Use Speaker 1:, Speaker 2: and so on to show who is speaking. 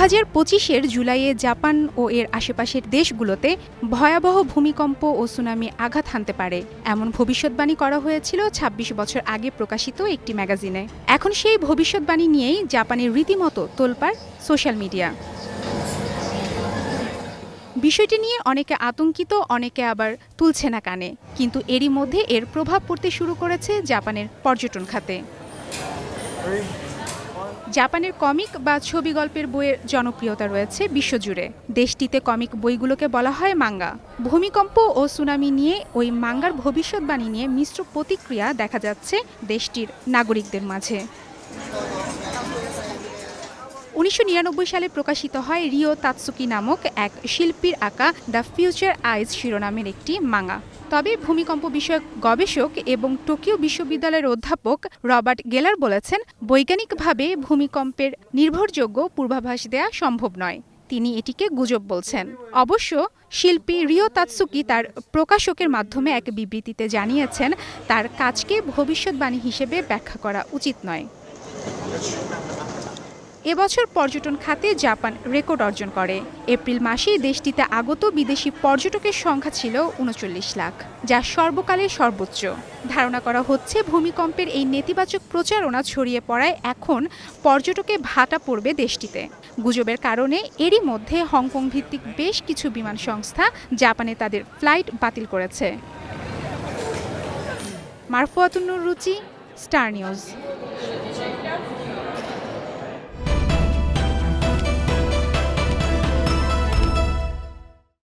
Speaker 1: হাজার পঁচিশের জুলাইয়ে জাপান ও এর আশেপাশের দেশগুলোতে ভয়াবহ ভূমিকম্প ও সুনামি আঘাত হানতে পারে। এমন ভবিষ্যৎবাণী করা হয়েছিল ২৬ বছর আগে প্রকাশিত একটি ম্যাগাজিনে। এখন সেই ভবিষ্যৎবাণী নিয়েই জাপানের রীতিমতো তোলপাড় সোশ্যাল মিডিয়া। বিষয়টি নিয়ে অনেকে আতঙ্কিত, অনেকে আবার তুলছে না কানে। কিন্তু এরই মধ্যে এর প্রভাব পড়তে শুরু করেছে জাপানের পর্যটন খাতে। জাপানের কমিক বা ছবি গল্পের বইয়ের জনপ্রিয়তা রয়েছে বিশ্বজুড়ে। দেশটিতে কমিক বইগুলোকে বলা হয় মাঙ্গা। ভূমিকম্প ও সুনামি নিয়ে, ওই মাঙ্গার ভবিষ্যৎবাণী নিয়ে মিশ্র প্রতিক্রিয়া দেখা যাচ্ছে দেশটির নাগরিকদের মাঝে। উনিশশো নিরানব্বই সালে প্রকাশিত হয় রিও তাৎসুকি নামক এক শিল্পীর আঁকা দ্য ফিউচার আইজ শিরোনামের একটি মাঙা তবে ভূমিকম্প বিষয়ক গবেষক এবং টোকিও বিশ্ববিদ্যালয়ের অধ্যাপক রবার্ট গেলার বলেছেন, বৈজ্ঞানিকভাবে ভূমিকম্পের নির্ভরযোগ্য পূর্বাভাস দেয়া সম্ভব নয়। তিনি এটিকে গুজব বলছেন। অবশ্য শিল্পী রিও তাৎসুকি তার প্রকাশকের মাধ্যমে এক বিবৃতিতে জানিয়েছেন, তার কাজকে ভবিষ্যৎবাণী হিসেবে ব্যাখ্যা করা উচিত নয়। এবছর পর্যটন খাতে জাপান রেকর্ড অর্জন করে। এপ্রিল মাসেই দেশটিতে আগত বিদেশি পর্যটকের সংখ্যা ছিল উনচল্লিশ লাখ, যা সর্বকালের সর্বোচ্চ। ধারণা করা হচ্ছে ভূমিকম্পের এই নেতিবাচক প্রচারণা ছড়িয়ে পড়ায় এখন পর্যটকে ভাটা পড়বে দেশটিতে। গুজবের কারণে এরই মধ্যে হংকং ভিত্তিক বেশ কিছু বিমান সংস্থা জাপানে তাদের ফ্লাইট বাতিল করেছে। মারফুয়াতুন্নুর রুচি, স্টার নিউজ।